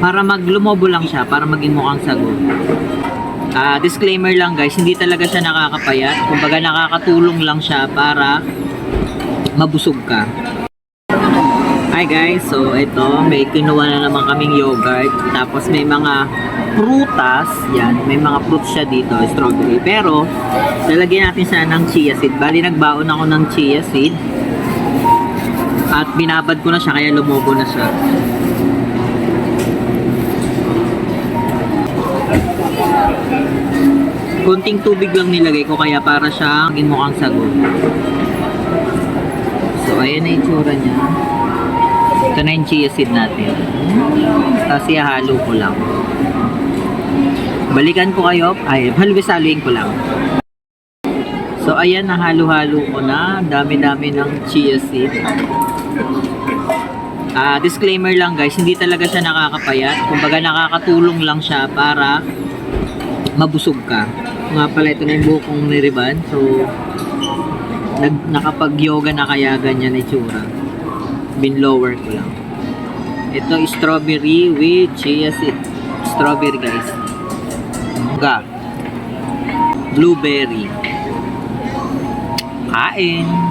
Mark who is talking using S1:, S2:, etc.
S1: Para maglumobo lang siya, para maging mukhang sago. Ah, disclaimer lang guys, hindi talaga siya nakakapayat. Kumbaga nakakatulong lang siya para mabusog ka. Hi guys, so ito, may kinuha na naman kaming yogurt. Tapos may mga prutas, yan, may mga fruits siya dito, strawberry. Pero, lalagyan natin siya ng chia seed. Bali, nagbaon ako ng chia seed. At binabad ko na siya, kaya lumobo na siya. Kunting tubig lang nilagay ko, kaya para siya maging mukhang sago. So, ayan na yung tsura niya. Ito na yung chia seed natin. Tapos ihalo ko lang. Balikan ko kayo. Ay, halwisaluin ko lang. So, ayan, nahalo-halo ko na. Dami-dami ng chia seed. Ah, disclaimer lang guys, hindi talaga siya nakakapayat. Kumbaga nakakatulong lang siya para mabusog ka. Nga pala, ito na yung buhok kong niriban. So, nag, nakapag-yoga na kaya ganyan itsura. Binlower ko lang. Ito strawberry with chia seed. Strawberry guys. Ga. Blueberry. Kain.